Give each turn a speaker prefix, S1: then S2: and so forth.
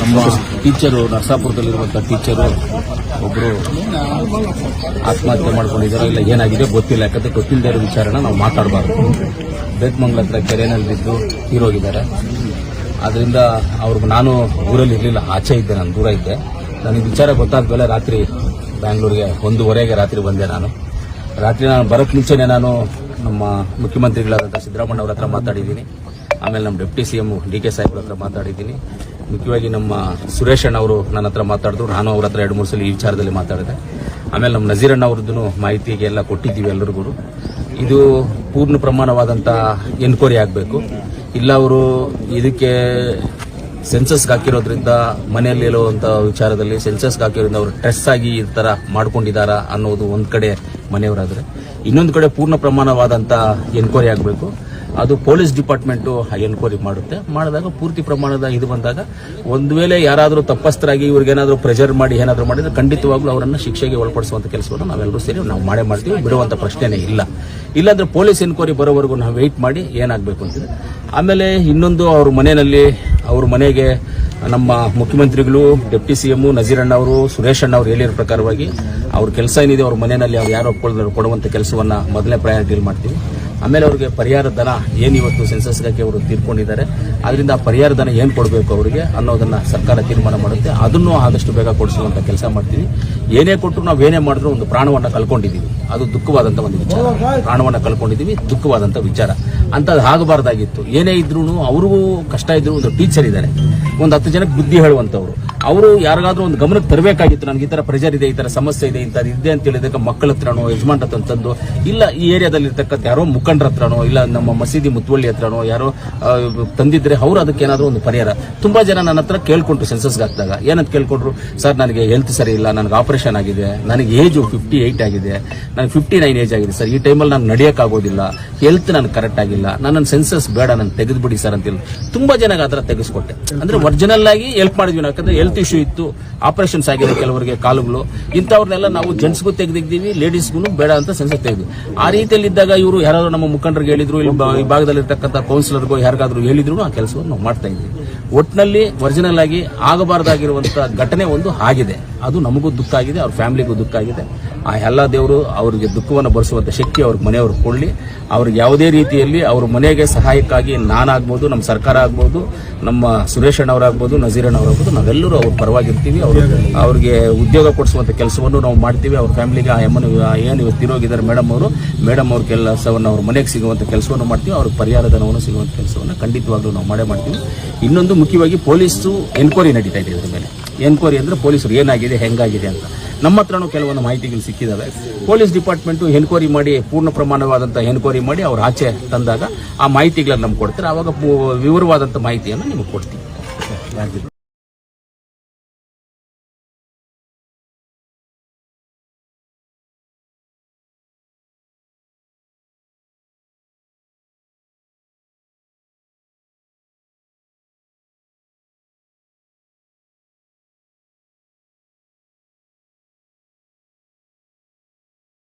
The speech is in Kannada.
S1: ನಮ್ಮ ಟೀಚರು ನರಸಾಪುರದಲ್ಲಿರುವಂಥ ಟೀಚರು ಒಬ್ಬರು ಆತ್ಮಹತ್ಯೆ ಮಾಡ್ಕೊಂಡಿದ್ದಾರೆ ಇಲ್ಲ ಏನಾಗಿದೆ ಗೊತ್ತಿಲ್ಲ, ಯಾಕಂದ್ರೆ ಗೊತ್ತಿಲ್ಲದೆ ಇರೋ ವಿಚಾರನ ನಾವು ಮಾತಾಡಬಾರ್ದು. ಬೇತ್ಮಂಗ್ಲ ಹತ್ರ ಕೆರೆನಲ್ಲಿ ಬಿದ್ದು ಹೀರೋಗಿದ್ದಾರೆ. ಅದರಿಂದ ಅವ್ರಿಗೆ ನಾನು ಊರಲ್ಲಿ ಇರಲಿಲ್ಲ, ಆಚೆ ಇದ್ದೆ, ನಾನು ದೂರ ಇದ್ದೆ. ನನಗೆ ವಿಚಾರ ಗೊತ್ತಾದ ಮೇಲೆ ರಾತ್ರಿ ಬ್ಯಾಂಗ್ಳೂರಿಗೆ, ಒಂದೂವರೆಗೆ ರಾತ್ರಿ ಬಂದೆ ನಾನು. ರಾತ್ರಿ ನಾನು ಬರೋಕ್ಕೆ ಮುಂಚೆನೆ ನಾನು ನಮ್ಮ ಮುಖ್ಯಮಂತ್ರಿಗಳಾದಂಥ ಸಿದ್ದರಾಮಯ್ಯ ಅವ್ರ ಹತ್ರ ಮಾತಾಡಿದ್ದೀನಿ. ಆಮೇಲೆ ನಮ್ಮ deputy C M D K ಸಾಹೇಬ್ರ ಹತ್ರ ಮಾತಾಡಿದ್ದೀನಿ. ಮುಖ್ಯವಾಗಿ ನಮ್ಮ ಸುರೇಶ್ ಅಣ್ಣ ಅವರು ನನ್ನ ಹತ್ರ ಮಾತಾಡಿದ್ರು. ನಾನು ಅವ್ರ ಹತ್ರ ಎರಡು ಮೂರು ಸಲ ಈ ವಿಚಾರದಲ್ಲಿ ಮಾತಾಡಿದೆ. ಆಮೇಲೆ ನಮ್ಮ ನಜೀರಣ್ಣ ಅವ್ರದ್ದು ಮಾಹಿತಿಗೆ ಎಲ್ಲ ಕೊಟ್ಟಿದ್ದೀವಿ ಎಲ್ಲರಿಗೂ ಇದು ಪೂರ್ಣ ಪ್ರಮಾಣವಾದಂಥ ಎನ್ಕ್ವೈರಿ ಆಗಬೇಕು. ಇಲ್ಲ ಅವರು ಇದಕ್ಕೆ ಸೆನ್ಸಸ್ಗೆ ಹಾಕಿರೋದ್ರಿಂದ ಮನೆಯಲ್ಲಿ ಇರುವಂತ ವಿಚಾರದಲ್ಲಿ ಸೆನ್ಸಸ್ಗೆ ಹಾಕಿರೋದ್ರಿಂದ ಅವರು ಟ್ರೆಸ್ ಆಗಿ ಈ ಥರ ಮಾಡ್ಕೊಂಡಿದ್ದಾರಾ ಅನ್ನೋದು ಒಂದು ಕಡೆ ಮನೆಯವರಾದರೆ. ಇನ್ನೊಂದು ಕಡೆ ಪೂರ್ಣ ಪ್ರಮಾಣವಾದಂತ ಎನ್ಕ್ವೈರಿ ಆಗಬೇಕು. ಅದು ಪೊಲೀಸ್ ಡಿಪಾರ್ಟ್ಮೆಂಟು ಎನ್ಕ್ವೈರಿ ಮಾಡುತ್ತೆ. ಮಾಡಿದಾಗ ಪೂರ್ತಿ ಪ್ರಮಾಣದ ಇದು ಬಂದಾಗ ಒಂದು ವೇಳೆ ಯಾರಾದರೂ ತಪ್ಪಸ್ಥರಾಗಿ ಇವ್ರಿಗೇನಾದರೂ ಪ್ರೆಷರ್ ಮಾಡಿ ಏನಾದರೂ ಮಾಡಿದ್ರೆ ಖಂಡಿತವಾಗ್ಲೂ ಅವರನ್ನು ಶಿಕ್ಷೆಗೆ ಒಳಪಡಿಸುವಂತ ಕೆಲಸವನ್ನು ನಾವೆಲ್ಲರೂ ಸೇರಿ ನಾವು ಮಾಡೇ ಮಾಡ್ತೀವಿ. ಬಿಡುವಂತ ಪ್ರಶ್ನೆನೇ ಇಲ್ಲ. ಇಲ್ಲಾಂದ್ರೆ ಪೊಲೀಸ್ ಎನ್ಕ್ವೈರಿ ಬರೋವರೆಗೂ ನಾವು ವೆಯ್ಟ್ ಮಾಡಿ ಏನಾಗಬೇಕು ಅಂತಿದೆ ಆಮೇಲೆ ಇನ್ನೊಂದು ಅವ್ರ ಮನೆಯಲ್ಲಿ ಅವ್ರ ಮನೆಗೆ ನಮ್ಮ ಮುಖ್ಯಮಂತ್ರಿಗಳು, ಡೆಪ್ಟಿ ಸಿ ಎಂ ಅವರು, ಸುರೇಶ್ ಅಣ್ಣ ಅವರು ಹೇಳಿರೋ ಪ್ರಕಾರವಾಗಿ ಅವ್ರ ಕೆಲಸ ಏನಿದೆ ಅವ್ರ ಮನೆಯಲ್ಲಿ ಅವ್ರು ಯಾರು ಕೊಡುವಂತ ಕೆಲಸವನ್ನ ಮೊದಲನೇ ಪ್ರಯಾರಿಟಿಯಲ್ಲಿ ಮಾಡ್ತೀವಿ. ಆಮೇಲೆ ಅವರಿಗೆ ಪರಿಹಾರ ಧನ ಏನು ಇವತ್ತು ಸೆನ್ಸಸ್ಗಾಗಿ ಅವರು ತೀರ್ಕೊಂಡಿದ್ದಾರೆ ಅದರಿಂದ ಪರಿಹಾರ ಧನ ಏನು ಕೊಡಬೇಕು ಅವರಿಗೆ ಅನ್ನೋದನ್ನ ಸರ್ಕಾರ ತೀರ್ಮಾನ ಮಾಡುತ್ತೆ. ಅದನ್ನು ಆದಷ್ಟು ಬೇಗ ಕೊಡಿಸುವಂತ ಕೆಲಸ ಮಾಡ್ತೀವಿ. ಏನೇ ಕೊಟ್ಟರು ನಾವು ಏನೇ ಮಾಡಿದ್ರು ಒಂದು ಪ್ರಾಣವನ್ನು ಕಳ್ಕೊಂಡಿದ್ದೀವಿ ಅದು ದುಃಖವಾದಂಥ ಒಂದು ವಿಚಾರ. ಪ್ರಾಣವನ್ನು ಕಳ್ಕೊಂಡಿದ್ದೀವಿ ದುಃಖವಾದಂತ ವಿಚಾರ. ಅಂತದ್ದು ಆಗಬಾರ್ದಾಗಿತ್ತು. ಏನೇ ಇದ್ರೂ ಅವ್ರಿಗೂ ಕಷ್ಟ ಇದ್ರು ಒಂದು ಟೀಚರ್ ಇದ್ದಾರೆ. ಒಂದು ಹತ್ತು ಜನಕ್ಕೆ ಬುದ್ಧಿ ಹೇಳುವಂತವ್ರು ಅವರು ಯಾರಿಗಾದ್ರೂ ಒಂದು ಗಮನಕ್ಕೆ ತರಬೇಕಾಗಿತ್ತು ನನಗೆ ಈ ತರ ಪ್ರೆಷರ್ ಇದೆ, ಈ ತರ ಸಮಸ್ಯೆ ಇದೆ, ಇಂಥದ್ದು ಇದೆ ಅಂತ ಹೇಳಿದಾಗ ಮಕ್ಕಳ ಹತ್ರನೋ ಯಜಮಾನ್ ಹತ್ರ ತಂದು, ಇಲ್ಲ ಈ ಏರಿಯಾದಲ್ಲಿ ಇರ್ತಕ್ಕಂಥ ಯಾರೋ ಮುಖಂಡರ ಹತ್ರನೋ, ಇಲ್ಲ ನಮ್ಮ ಮಸೀದಿ ಮುತ್ತುವಳ್ಳಿ ಹತ್ರನೋ, ಯಾರೋ ತಂದಿದ್ರೆ ಅವ್ರು ಅದಕ್ಕೆ ಏನಾದರೂ ಒಂದು ಪರಿಹಾರ. ತುಂಬಾ ಜನ ನನ್ನ ಹತ್ರ ಕೇಳ್ಕೊಂಡ್ರು ಸೆನ್ಸಸ್ಗೆ ಹಾಕಿದಾಗ. ಏನಂತ ಕೇಳ್ಕೊಂಡ್ರು? ಸರ್, ನನಗೆ ಹೆಲ್ತ್ ಸರಿ ಇಲ್ಲ, ನನಗೆ ಆಪರೇಷನ್ ಆಗಿದೆ, ನನಗೆ ಏಜು ಫಿಫ್ಟಿ ಏಯ್ಟ್ ಆಗಿದೆ, ನನಗೆ ಫಿಫ್ಟಿ ನೈನ್ ಏಜ್ ಆಗಿದೆ, ಸರ್, ಈ ಟೈಮಲ್ಲಿ ನಾನು ನಡೆಯೋಕ್ಕಾಗೋದಿಲ್ಲ ಹೆಲ್ತ್ ನನಗೆ ಕರೆಕ್ಟ್ ಆಗಿಲ್ಲ ನನ್ನ ಸೆನ್ಸಸ್ ಬೇಡ ನಾನು ತೆಗೆದುಬಿಡಿ ಸರ್ ಅಂತ ಹೇಳಿ. ತುಂಬಾ ಜನಕ್ಕೆ ಆ ಥರ ತೆಗೆಸ್ಕೊಟ್ಟೆ. ಅಂದ್ರೆ ಒರಿಜಿನಲ್ ಆಗಿ ಹೆಲ್ಪ್ ಮಾಡಿದ್ವಿ ಯಾಕಂದ್ರೆ ಹೆಲ್ತ್ ಇಶ್ಯೂ ಇತ್ತು ಆಪರೇಷನ್ಸ್ ಆಗಿದೆ ಕೆಲವರಿಗೆ ಕಾಲುಗಳು, ಇಂಥವ್ರನ್ನೆಲ್ಲ ನಾವು ಜೆಂಟ್ಸ್ಗೂ ತೆಗೆದಿದ್ದೀವಿ ಲೇಡೀಸ್ಗೂ ಬೇಡ ಅಂತ ಸೆನ್ಸಸ್ ತೆಗೆದ್ವಿ ಆ ರೀತಿಯಲ್ಲಿ ಇದ್ದಾಗ ಇವರು ಯಾರಾದರೂ ನಮ್ಮ ಮುಖಂಡರಿಗೆ ಹೇಳಿದ್ರು, ಇಲ್ಲಿ ಭಾಗದಲ್ಲಿರ್ತಕ್ಕಂಥ ಕೌನ್ಸಿಲರ್ಗೂ ಯಾರಿಗಾದ್ರೂ ಹೇಳಿದ್ರು, ಆ ಕೆಲಸವನ್ನು ನಾವು ಮಾಡ್ತಾ ಇದ್ವಿ ಒಟ್ಟಿನಲ್ಲಿ ಒರಿಜಿನಲ್ ಆಗಿ ಆಗಬಾರ್ದಾಗಿರುವಂತ ಘಟನೆ ಒಂದು ಆಗಿದೆ. ಅದು ನಮಗೂ ದುಃಖ ಆಗಿದೆ, ಅವ್ರ ಫ್ಯಾಮಿಲಿಗೂ ದುಃಖ ಆಗಿದೆ. ಆ ಎಲ್ಲ ದೇವರು ಅವರಿಗೆ ದುಃಖವನ್ನು ಬರೆಸುವಂತ ಶಕ್ತಿ ಅವ್ರ ಮನೆಯವರು ಕೊಡಲಿ. ಅವ್ರಿಗೆ ಯಾವುದೇ ರೀತಿಯಲ್ಲಿ ಅವ್ರ ಮನೆಗೆ ಸಹಾಯಕ್ಕಾಗಿ ನಾನಾಗ್ಬೋದು, ನಮ್ಮ ಸರ್ಕಾರ ಆಗ್ಬೋದು, ನಮ್ಮ ಸುರೇಶ್ ಅಣ್ಣವರಾಗ್ಬೋದು ನಜೀರ್ ಅಣ್ಣವರಾಗ್ಬೋದು ನಾವೆಲ್ಲರೂ ಅವ್ರ ಪರವಾಗಿರ್ತೀವಿ. ಅವ್ರ ಅವ್ರಿಗೆ ಉದ್ಯೋಗ ಕೊಡಿಸುವಂತ ಕೆಲಸವನ್ನು ನಾವು ಮಾಡ್ತೀವಿ. ಅವ್ರ ಫ್ಯಾಮಿಲಿಗೆ ಆ ಎಮ್ಮನ ಏನು ಇವತ್ತು ತಿರೋಗಿದ್ದಾರೆ ಮೇಡಮ್ ಅವರು, ಮೇಡಮ್ ಅವ್ರ ಕೆಲಸವನ್ನು ಅವ್ರ ಮನೆಗೆ ಸಿಗುವಂತ ಕೆಲಸವನ್ನು ಮಾಡ್ತೀವಿ. ಅವ್ರಿಗೆ ಪರಿಹಾರ ಧನವನ್ನು ಸಿಗುವಂತ ಕೆಲಸವನ್ನು ಖಂಡಿತವಾಗ್ಲೂ ನಾವು ಮಾಡೇ ಮಾಡ್ತೀವಿ. ಇನ್ನೊಂದು ಮುಖ್ಯವಾಗಿ ಪೊಲೀಸು ಎನ್ಕ್ವೈರಿ ನಡೀತಾ ಇದೆ ಇದ್ರ ಮೇಲೆ. ಎನ್ಕ್ವೈರಿ ಅಂದ್ರೆ ಪೊಲೀಸರು ಏನಾಗಿದೆ, ಹೆಂಗಾಗಿದೆ ಅಂತ. ನಮ್ಮ ಹತ್ರನೂ ಕೆಲವೊಂದು ಮಾಹಿತಿಗಳು ಸಿಕ್ಕಿದ್ದಾವೆ ಪೊಲೀಸ್ ಡಿಪಾರ್ಟ್ಮೆಂಟು ಎನ್ಕ್ವೈರಿ ಮಾಡಿ, ಪೂರ್ಣ ಪ್ರಮಾಣವಾದಂಥ ಎನ್ಕ್ವೈರಿ ಮಾಡಿ ಅವ್ರು ಆಚೆ ತಂದಾಗ ಆ ಮಾಹಿತಿಗಳನ್ನು ನಮ್ಗೆ ಕೊಡ್ತಾರೆ. ಆವಾಗ ವಿವರವಾದಂಥ ಮಾಹಿತಿಯನ್ನು ನಿಮಗೆ ಕೊಡ್ತೀವಿ.